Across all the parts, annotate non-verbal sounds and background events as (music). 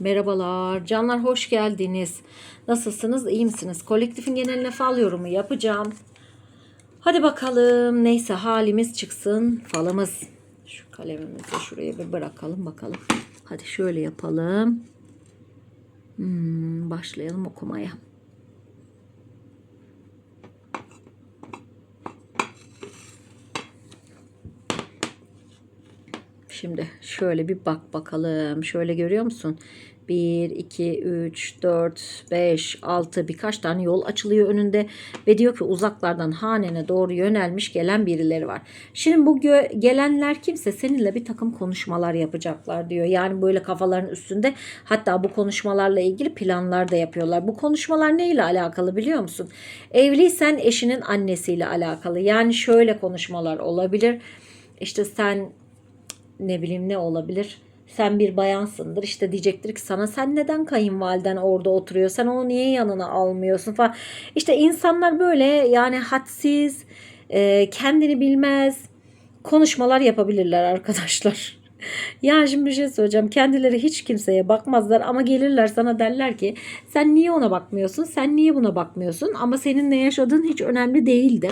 Merhabalar, canlar hoş geldiniz. Nasılsınız, iyi misiniz? Kolektifin geneline fal yorumu yapacağım. Hadi bakalım, neyse halimiz çıksın falımız. Şu kalemimizi şuraya bir bırakalım bakalım. Hadi şöyle yapalım. Hmm, başlayalım okumaya. Şimdi şöyle bir bak bakalım. Şöyle görüyor musun? 1, 2, 3, 4, 5, 6 birkaç tane yol açılıyor önünde. Ve diyor ki uzaklardan hanene doğru yönelmiş gelen birileri var. Şimdi bu gelenler kimse seninle bir takım konuşmalar yapacaklar diyor. Yani böyle kafaların üstünde hatta bu konuşmalarla ilgili planlar da yapıyorlar. Bu konuşmalar neyle alakalı biliyor musun? Evliysen eşinin annesiyle alakalı. Yani şöyle konuşmalar olabilir. İşte sen ne bileyim ne olabilir? Sen bir bayansındır işte diyecektir ki sana sen neden kayınvaliden orada oturuyor sen onu niye yanına almıyorsun falan. İşte insanlar böyle yani hadsiz e, kendini bilmez konuşmalar yapabilirler arkadaşlar. (laughs) Yani şimdi bir şey söyleyeceğim. Kendileri hiç kimseye bakmazlar ama gelirler sana derler ki sen niye ona bakmıyorsun? Sen niye buna bakmıyorsun? Ama senin ne yaşadığın hiç önemli değildir.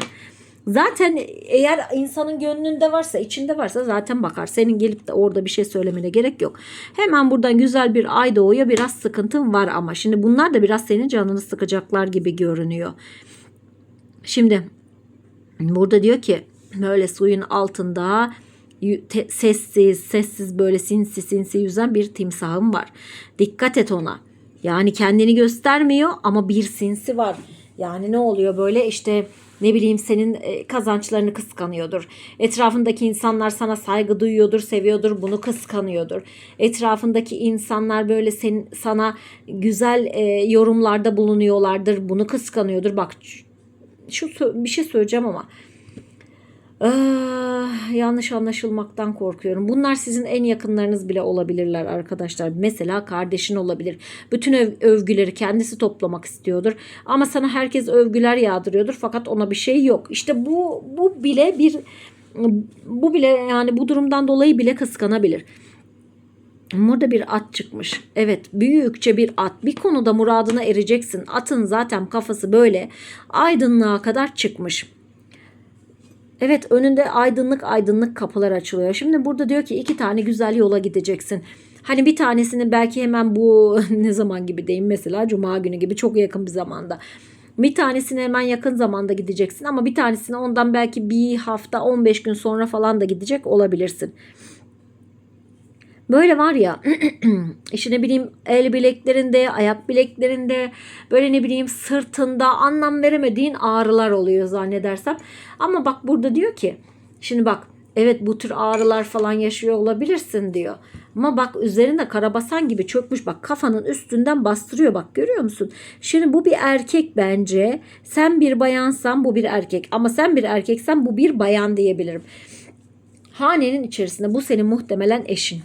Zaten eğer insanın gönlünde varsa, içinde varsa zaten bakar. Senin gelip de orada bir şey söylemene gerek yok. Hemen buradan güzel bir ay doğuyor. Biraz sıkıntın var ama. Şimdi bunlar da biraz senin canını sıkacaklar gibi görünüyor. Şimdi burada diyor ki böyle suyun altında sessiz sessiz böyle sinsi sinsi yüzen bir timsahım var. Dikkat et ona. Yani kendini göstermiyor ama bir sinsi var. Yani ne oluyor böyle işte ne bileyim senin e, kazançlarını kıskanıyordur. Etrafındaki insanlar sana saygı duyuyordur, seviyordur, bunu kıskanıyordur. Etrafındaki insanlar böyle senin sana güzel e, yorumlarda bulunuyorlardır, bunu kıskanıyordur. Bak şu bir şey söyleyeceğim ama Ah, yanlış anlaşılmaktan korkuyorum. Bunlar sizin en yakınlarınız bile olabilirler arkadaşlar. Mesela kardeşin olabilir. Bütün öv- övgüleri kendisi toplamak istiyordur. Ama sana herkes övgüler yağdırıyordur fakat ona bir şey yok. İşte bu bu bile bir bu bile yani bu durumdan dolayı bile kıskanabilir. Burada bir at çıkmış. Evet büyükçe bir at. Bir konuda muradına ereceksin. Atın zaten kafası böyle aydınlığa kadar çıkmış. Evet önünde aydınlık aydınlık kapılar açılıyor. Şimdi burada diyor ki iki tane güzel yola gideceksin. Hani bir tanesini belki hemen bu (laughs) ne zaman gibi diyeyim mesela cuma günü gibi çok yakın bir zamanda. Bir tanesini hemen yakın zamanda gideceksin ama bir tanesini ondan belki bir hafta 15 gün sonra falan da gidecek olabilirsin. Böyle var ya (clears throat) işte ne bileyim el bileklerinde, ayak bileklerinde, böyle ne bileyim sırtında anlam veremediğin ağrılar oluyor zannedersem. Ama bak burada diyor ki şimdi bak evet bu tür ağrılar falan yaşıyor olabilirsin diyor. Ama bak üzerinde karabasan gibi çökmüş bak kafanın üstünden bastırıyor bak görüyor musun? Şimdi bu bir erkek bence. Sen bir bayansan bu bir erkek ama sen bir erkeksen bu bir bayan diyebilirim. Hanenin içerisinde bu senin muhtemelen eşin.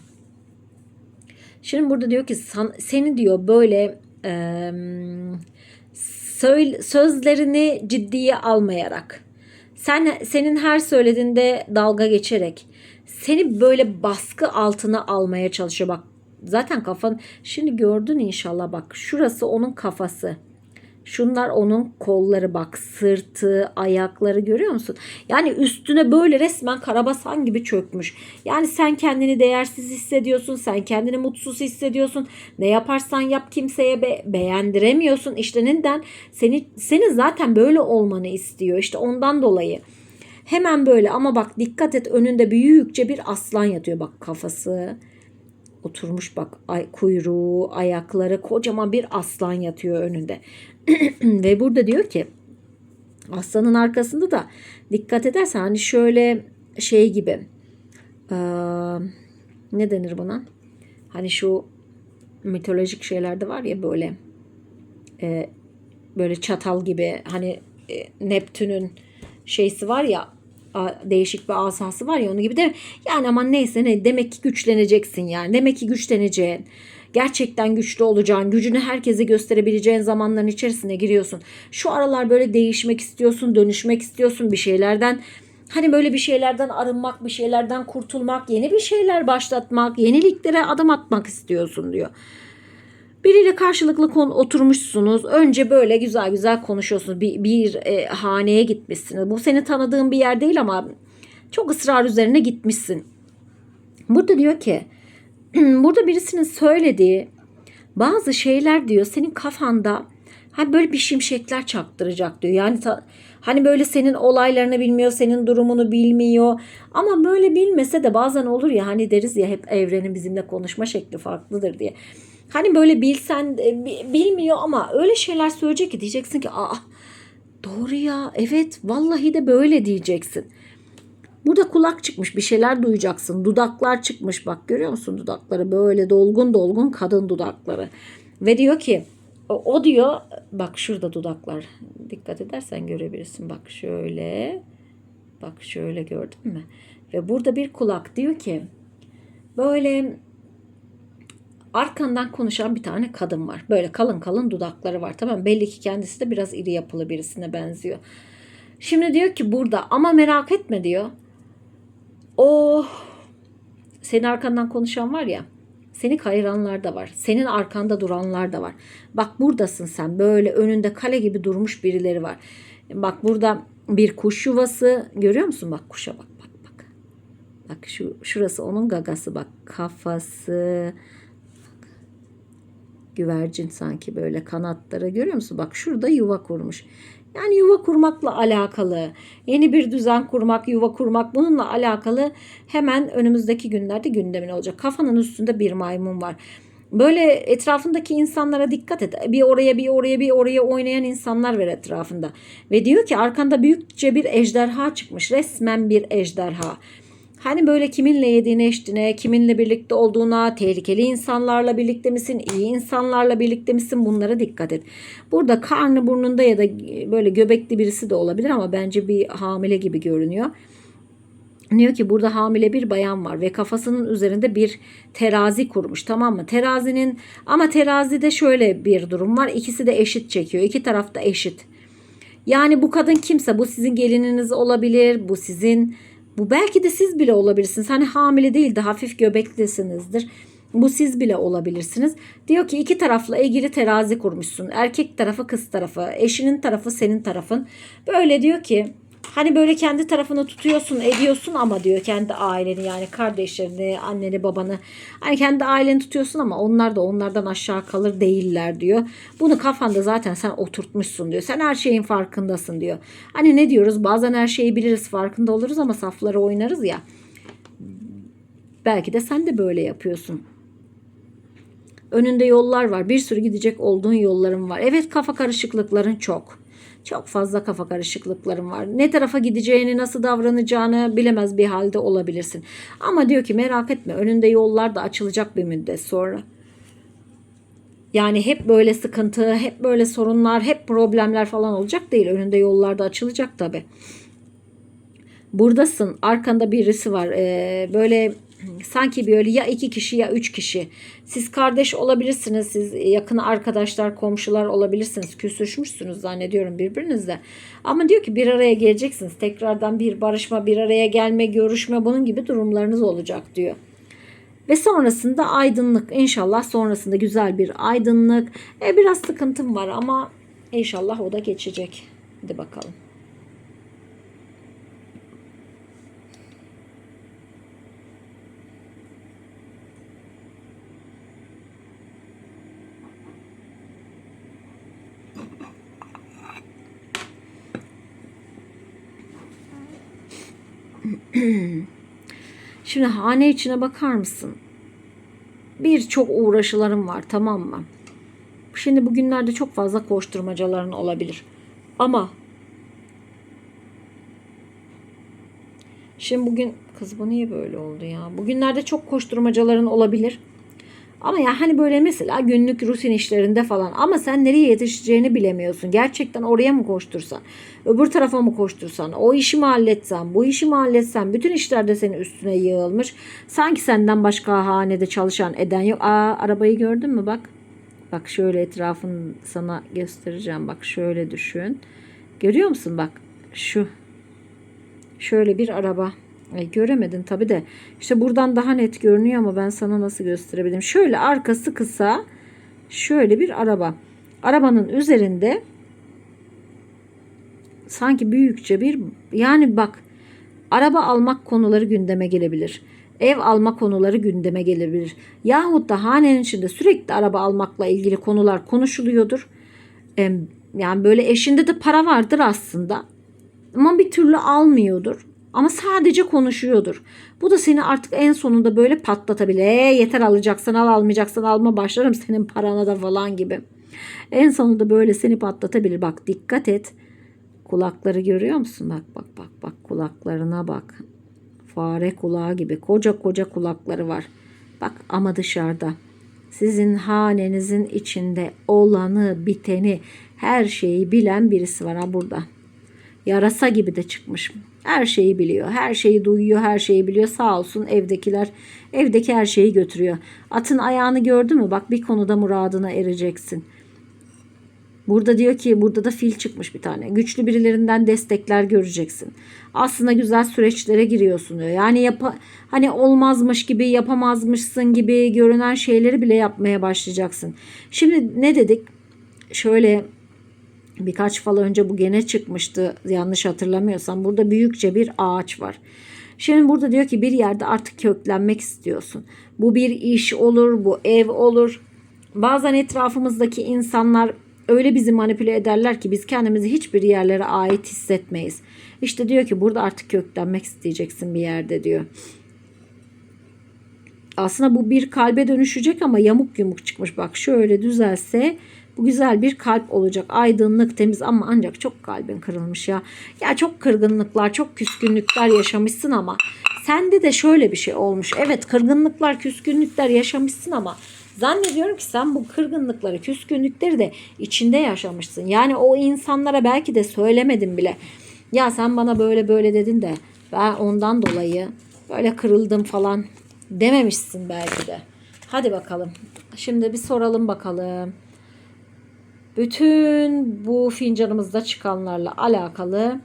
Şimdi burada diyor ki seni diyor böyle e, söyle, sözlerini ciddiye almayarak sen senin her söylediğinde dalga geçerek seni böyle baskı altına almaya çalışıyor. Bak zaten kafan şimdi gördün inşallah bak şurası onun kafası Şunlar onun kolları bak sırtı ayakları görüyor musun? Yani üstüne böyle resmen karabasan gibi çökmüş. Yani sen kendini değersiz hissediyorsun. Sen kendini mutsuz hissediyorsun. Ne yaparsan yap kimseye be- beğendiremiyorsun. İşte neden? Seni, senin zaten böyle olmanı istiyor. İşte ondan dolayı. Hemen böyle ama bak dikkat et önünde büyükçe bir aslan yatıyor. Bak kafası oturmuş bak ay, kuyruğu ayakları kocaman bir aslan yatıyor önünde. (clears throat) Ve burada diyor ki aslanın arkasında da dikkat edersen hani şöyle şey gibi eee, ne denir buna? Hani şu mitolojik şeylerde var ya böyle e, böyle çatal gibi hani e, Neptün'ün şeysi var ya değişik bir asası var ya onu gibi de yani aman neyse ne demek ki güçleneceksin yani. Demek ki güçleneceğin gerçekten güçlü olacağın gücünü herkese gösterebileceğin zamanların içerisine giriyorsun. Şu aralar böyle değişmek istiyorsun dönüşmek istiyorsun bir şeylerden. Hani böyle bir şeylerden arınmak, bir şeylerden kurtulmak, yeni bir şeyler başlatmak, yeniliklere adım atmak istiyorsun diyor. Biriyle karşılıklı konu oturmuşsunuz. Önce böyle güzel güzel konuşuyorsunuz. Bir, bir e, haneye gitmişsiniz. Bu seni tanıdığın bir yer değil ama çok ısrar üzerine gitmişsin. Burada diyor ki (clears throat) burada birisinin söylediği bazı şeyler diyor senin kafanda hani böyle bir şimşekler çaktıracak diyor. Yani ta- hani böyle senin olaylarını bilmiyor, senin durumunu bilmiyor. Ama böyle bilmese de bazen olur ya hani deriz ya hep evrenin bizimle konuşma şekli farklıdır diye. Hani böyle bilsen e, bi- bilmiyor ama öyle şeyler söyleyecek ki diyeceksin ki aa doğru ya evet vallahi de böyle diyeceksin. Burada kulak çıkmış bir şeyler duyacaksın. Dudaklar çıkmış bak görüyor musun dudakları böyle dolgun dolgun kadın dudakları. Ve diyor ki o diyor bak şurada dudaklar dikkat edersen görebilirsin bak şöyle bak şöyle gördün mü? Ve burada bir kulak diyor ki böyle arkandan konuşan bir tane kadın var. Böyle kalın kalın dudakları var tamam? Belli ki kendisi de biraz iri yapılı birisine benziyor. Şimdi diyor ki burada ama merak etme diyor. O senin arkandan konuşan var ya. Seni kayıranlar da var. Senin arkanda duranlar da var. Bak buradasın sen. Böyle önünde kale gibi durmuş birileri var. Bak burada bir kuş yuvası. Görüyor musun? Bak kuşa bak bak bak. Bak şu şurası onun gagası bak. Kafası güvercin sanki böyle kanatları görüyor musun? Bak şurada yuva kurmuş. Yani yuva kurmakla alakalı, yeni bir düzen kurmak, yuva kurmak bununla alakalı hemen önümüzdeki günlerde gündemin olacak. Kafanın üstünde bir maymun var. Böyle etrafındaki insanlara dikkat et. Bir oraya bir oraya bir oraya oynayan insanlar var etrafında. Ve diyor ki arkanda büyükçe bir ejderha çıkmış. Resmen bir ejderha. Hani böyle kiminle yediğine içtiğine, kiminle birlikte olduğuna, tehlikeli insanlarla birlikte misin, iyi insanlarla birlikte misin bunlara dikkat et. Burada karnı burnunda ya da böyle göbekli birisi de olabilir ama bence bir hamile gibi görünüyor. Diyor ki burada hamile bir bayan var ve kafasının üzerinde bir terazi kurmuş tamam mı? Terazinin ama terazide şöyle bir durum var. İkisi de eşit çekiyor. İki taraf da eşit. Yani bu kadın kimse bu sizin gelininiz olabilir. Bu sizin bu belki de siz bile olabilirsiniz. Hani hamile değil de hafif göbeklisinizdir. Bu siz bile olabilirsiniz. Diyor ki iki taraflı ilgili terazi kurmuşsun. Erkek tarafı kız tarafı. Eşinin tarafı senin tarafın. Böyle diyor ki hani böyle kendi tarafını tutuyorsun ediyorsun ama diyor kendi aileni yani kardeşlerini anneni babanı hani kendi aileni tutuyorsun ama onlar da onlardan aşağı kalır değiller diyor. Bunu kafanda zaten sen oturtmuşsun diyor. Sen her şeyin farkındasın diyor. Hani ne diyoruz bazen her şeyi biliriz farkında oluruz ama safları oynarız ya. Belki de sen de böyle yapıyorsun. Önünde yollar var. Bir sürü gidecek olduğun yolların var. Evet kafa karışıklıkların çok. Çok fazla kafa karışıklıkların var. Ne tarafa gideceğini, nasıl davranacağını bilemez bir halde olabilirsin. Ama diyor ki merak etme önünde yollar da açılacak bir müddet sonra. Yani hep böyle sıkıntı, hep böyle sorunlar, hep problemler falan olacak değil. Önünde yollar da açılacak tabii. Buradasın. Arkanda birisi var. Ee, böyle sanki böyle ya iki kişi ya üç kişi. Siz kardeş olabilirsiniz. Siz yakın arkadaşlar, komşular olabilirsiniz. Küsüşmüşsünüz zannediyorum birbirinizle. Ama diyor ki bir araya geleceksiniz. Tekrardan bir barışma, bir araya gelme, görüşme bunun gibi durumlarınız olacak diyor. Ve sonrasında aydınlık. İnşallah sonrasında güzel bir aydınlık. E, biraz sıkıntım var ama inşallah o da geçecek. Hadi bakalım. (clears throat) Şimdi hane içine bakar mısın? Birçok uğraşılarım var tamam mı? Şimdi bugünlerde çok fazla koşturmacaların olabilir. Ama Şimdi bugün kız bu niye böyle oldu ya? Bugünlerde çok koşturmacaların olabilir. Ama ya hani böyle mesela günlük rutin işlerinde falan ama sen nereye yetişeceğini bilemiyorsun. Gerçekten oraya mı koştursan, öbür tarafa mı koştursan, o işi mi halletsen, bu işi mi halletsen bütün işlerde senin üstüne yığılmış. Sanki senden başka hanede çalışan eden yok. Aa arabayı gördün mü bak. Bak şöyle etrafını sana göstereceğim. Bak şöyle düşün. Görüyor musun bak şu şöyle bir araba. Ay, göremedin tabi de. İşte buradan daha net görünüyor ama ben sana nasıl gösterebilirim. Şöyle arkası kısa. şöyle bir araba. Arabanın üzerinde sanki büyükçe bir yani bak araba almak konuları gündeme gelebilir. Ev alma konuları gündeme gelebilir. Yahut da hanenin içinde sürekli araba almakla ilgili konular konuşuluyordur. Yani böyle eşinde de para vardır aslında. Ama bir türlü almıyordur. Ama sadece konuşuyordur. Bu da seni artık en sonunda böyle patlatabilir. E, yeter alacaksan al almayacaksan alma başlarım senin parana da falan gibi. En sonunda böyle seni patlatabilir. Bak dikkat et. Kulakları görüyor musun? Bak bak bak bak kulaklarına bak. Fare kulağı gibi koca koca kulakları var. Bak ama dışarıda. Sizin hanenizin içinde olanı, biteni, her şeyi bilen birisi var ha burada. Yarasa gibi de çıkmış. Her şeyi biliyor. Her şeyi duyuyor. Her şeyi biliyor. Sağ olsun evdekiler evdeki her şeyi götürüyor. Atın ayağını gördü mü? Bak bir konuda muradına ereceksin. Burada diyor ki burada da fil çıkmış bir tane. Güçlü birilerinden destekler göreceksin. Aslında güzel süreçlere giriyorsun diyor. Yani yap hani olmazmış gibi yapamazmışsın gibi görünen şeyleri bile yapmaya başlayacaksın. Şimdi ne dedik? Şöyle birkaç fal önce bu gene çıkmıştı yanlış hatırlamıyorsam. Burada büyükçe bir ağaç var. Şimdi burada diyor ki bir yerde artık köklenmek istiyorsun. Bu bir iş olur, bu ev olur. Bazen etrafımızdaki insanlar öyle bizi manipüle ederler ki biz kendimizi hiçbir yerlere ait hissetmeyiz. İşte diyor ki burada artık köklenmek isteyeceksin bir yerde diyor. Aslında bu bir kalbe dönüşecek ama yamuk yumuk çıkmış. Bak şöyle düzelse bu güzel bir kalp olacak. Aydınlık, temiz ama ancak çok kalbin kırılmış ya. Ya çok kırgınlıklar, çok küskünlükler yaşamışsın ama sende de şöyle bir şey olmuş. Evet kırgınlıklar, küskünlükler yaşamışsın ama zannediyorum ki sen bu kırgınlıkları, küskünlükleri de içinde yaşamışsın. Yani o insanlara belki de söylemedin bile. Ya sen bana böyle böyle dedin de ben ondan dolayı böyle kırıldım falan dememişsin belki de. Hadi bakalım. Şimdi bir soralım bakalım. Bütün bu fincanımızda çıkanlarla alakalı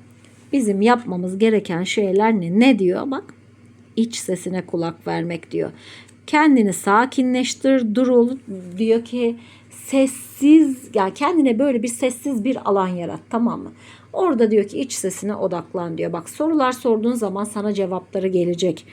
bizim yapmamız gereken şeyler ne? Ne diyor? Bak iç sesine kulak vermek diyor. Kendini sakinleştir, dur ol diyor ki sessiz ya yani kendine böyle bir sessiz bir alan yarat tamam mı? Orada diyor ki iç sesine odaklan diyor. Bak sorular sorduğun zaman sana cevapları gelecek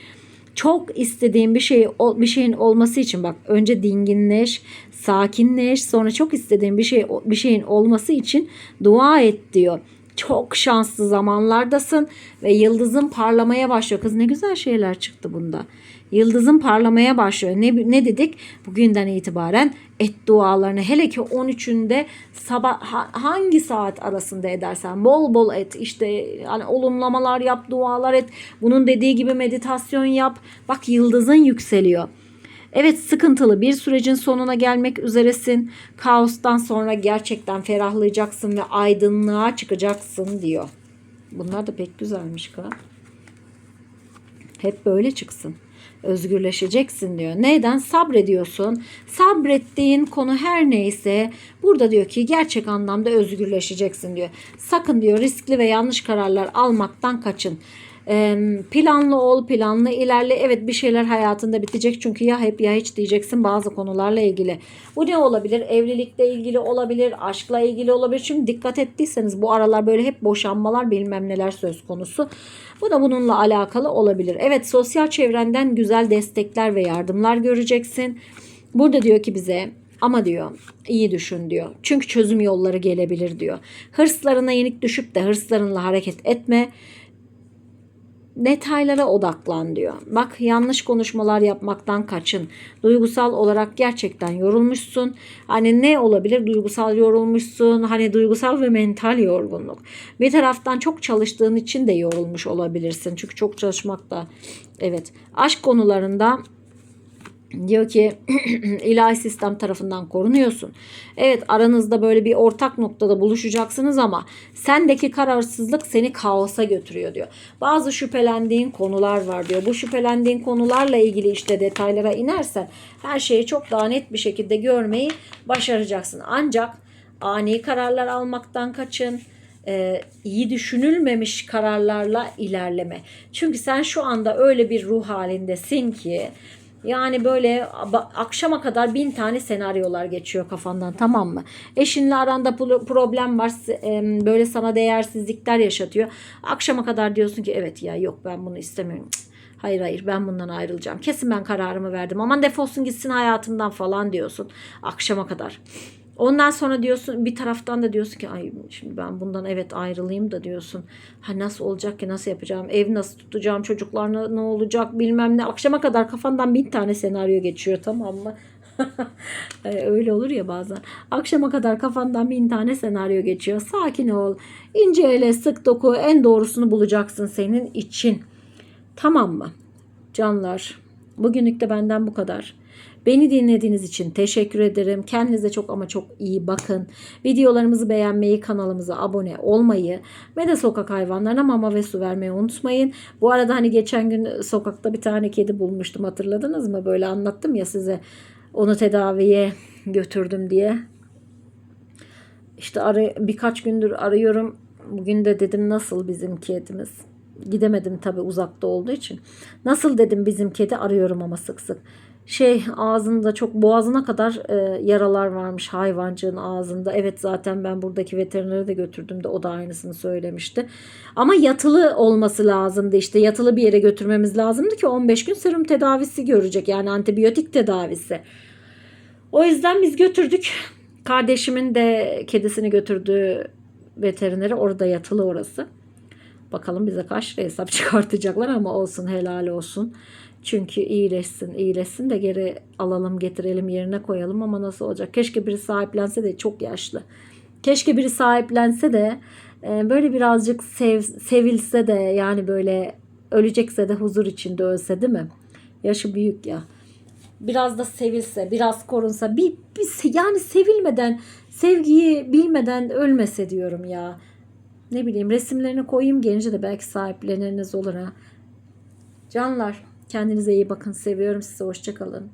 çok istediğin bir şey bir şeyin olması için bak önce dinginleş, sakinleş, sonra çok istediğin bir şey bir şeyin olması için dua et diyor. Çok şanslı zamanlardasın ve yıldızın parlamaya başlıyor. Kız ne güzel şeyler çıktı bunda. Yıldızın parlamaya başlıyor. Ne, ne dedik? Bugünden itibaren et dualarını hele ki 13'ünde sabah hangi saat arasında edersen bol bol et işte hani olumlamalar yap dualar et bunun dediği gibi meditasyon yap bak yıldızın yükseliyor. Evet sıkıntılı bir sürecin sonuna gelmek üzeresin. Kaostan sonra gerçekten ferahlayacaksın ve aydınlığa çıkacaksın diyor. Bunlar da pek güzelmiş ka. Hep böyle çıksın özgürleşeceksin diyor. Neyden? Sabrediyorsun. Sabrettiğin konu her neyse burada diyor ki gerçek anlamda özgürleşeceksin diyor. Sakın diyor riskli ve yanlış kararlar almaktan kaçın. Planlı ol, planlı ilerle. Evet bir şeyler hayatında bitecek çünkü ya hep ya hiç diyeceksin bazı konularla ilgili. Bu ne olabilir? Evlilikle ilgili olabilir, aşkla ilgili olabilir. Şimdi dikkat ettiyseniz bu aralar böyle hep boşanmalar bilmem neler söz konusu. Bu da bununla alakalı olabilir. Evet sosyal çevrenden güzel destekler ve yardımlar göreceksin. Burada diyor ki bize ama diyor iyi düşün diyor. Çünkü çözüm yolları gelebilir diyor. Hırslarına yenik düşüp de hırslarınla hareket etme detaylara odaklan diyor. Bak yanlış konuşmalar yapmaktan kaçın. Duygusal olarak gerçekten yorulmuşsun. Hani ne olabilir? Duygusal yorulmuşsun. Hani duygusal ve mental yorgunluk. Bir taraftan çok çalıştığın için de yorulmuş olabilirsin. Çünkü çok çalışmak da evet. Aşk konularında Diyor ki (clears throat) ilahi sistem tarafından korunuyorsun. Evet aranızda böyle bir ortak noktada buluşacaksınız ama sendeki kararsızlık seni kaosa götürüyor diyor. Bazı şüphelendiğin konular var diyor. Bu şüphelendiğin konularla ilgili işte detaylara inersen her şeyi çok daha net bir şekilde görmeyi başaracaksın. Ancak ani kararlar almaktan kaçın e, iyi düşünülmemiş kararlarla ilerleme. Çünkü sen şu anda öyle bir ruh halindesin ki Yani böyle akşama kadar bin tane senaryolar geçiyor kafandan tamam mı? Eşinle aranda pro- problem var böyle sana değersizlikler yaşatıyor. Akşama kadar diyorsun ki evet ya yok ben bunu istemiyorum. Hayır hayır ben bundan ayrılacağım. Kesin ben kararımı verdim. Aman defolsun gitsin hayatımdan falan diyorsun. Akşama kadar. Ondan sonra diyorsun bir taraftan da diyorsun ki ay şimdi ben bundan evet ayrılayım da diyorsun. Ha nasıl olacak ki nasıl yapacağım? Ev nasıl tutacağım? Çocuklar ne, olacak bilmem ne. Akşama kadar kafandan bin tane senaryo geçiyor tamam mı? (laughs) E, Öyle olur ya bazen. Akşama kadar kafandan bin tane senaryo geçiyor. Sakin ol. İnce ele sık doku en doğrusunu bulacaksın senin için. Tamam mı? Canlar, bugünlük de benden bu kadar. Beni dinlediğiniz için teşekkür ederim. Kendinize çok ama çok iyi bakın. Videolarımızı beğenmeyi, kanalımıza abone olmayı ve de sokak hayvanlarına mama ve su vermeyi unutmayın. Bu arada hani geçen gün sokakta bir tane kedi bulmuştum hatırladınız mı? Böyle anlattım ya size. Onu tedaviye götürdüm diye. İşte arı, birkaç gündür arıyorum. Bugün de dedim nasıl bizim kedimiz. Gidemedim tabii uzakta olduğu için. Nasıl dedim bizim kedi arıyorum ama sık sık. Şey ağzında çok boğazına kadar e, yaralar varmış hayvancığın ağzında. Evet zaten ben buradaki veterinere de götürdüm de o da aynısını söylemişti. Ama yatılı olması lazımdı işte yatılı bir yere götürmemiz lazımdı ki 15 gün serum tedavisi görecek yani antibiyotik tedavisi. O yüzden biz götürdük. Kardeşimin de kedisini götürdüğü veterinere orada yatılı orası. Bakalım bize kaç lira hesap (laughs) çıkartacaklar ama olsun helal olsun. Çünkü iyileşsin iyileşsin de geri alalım getirelim yerine koyalım ama nasıl olacak? Keşke biri sahiplense de çok yaşlı. Keşke biri sahiplense de e, böyle birazcık sev, sevilse de yani böyle ölecekse de huzur içinde ölse değil mi? Yaşı büyük ya biraz da sevilse, biraz korunsa, bir, bir yani sevilmeden, sevgiyi bilmeden ölmese diyorum ya. Ne bileyim resimlerini koyayım gelince de belki sahipleniriniz olur ha. Canlar kendinize iyi bakın. Seviyorum sizi. Hoşçakalın.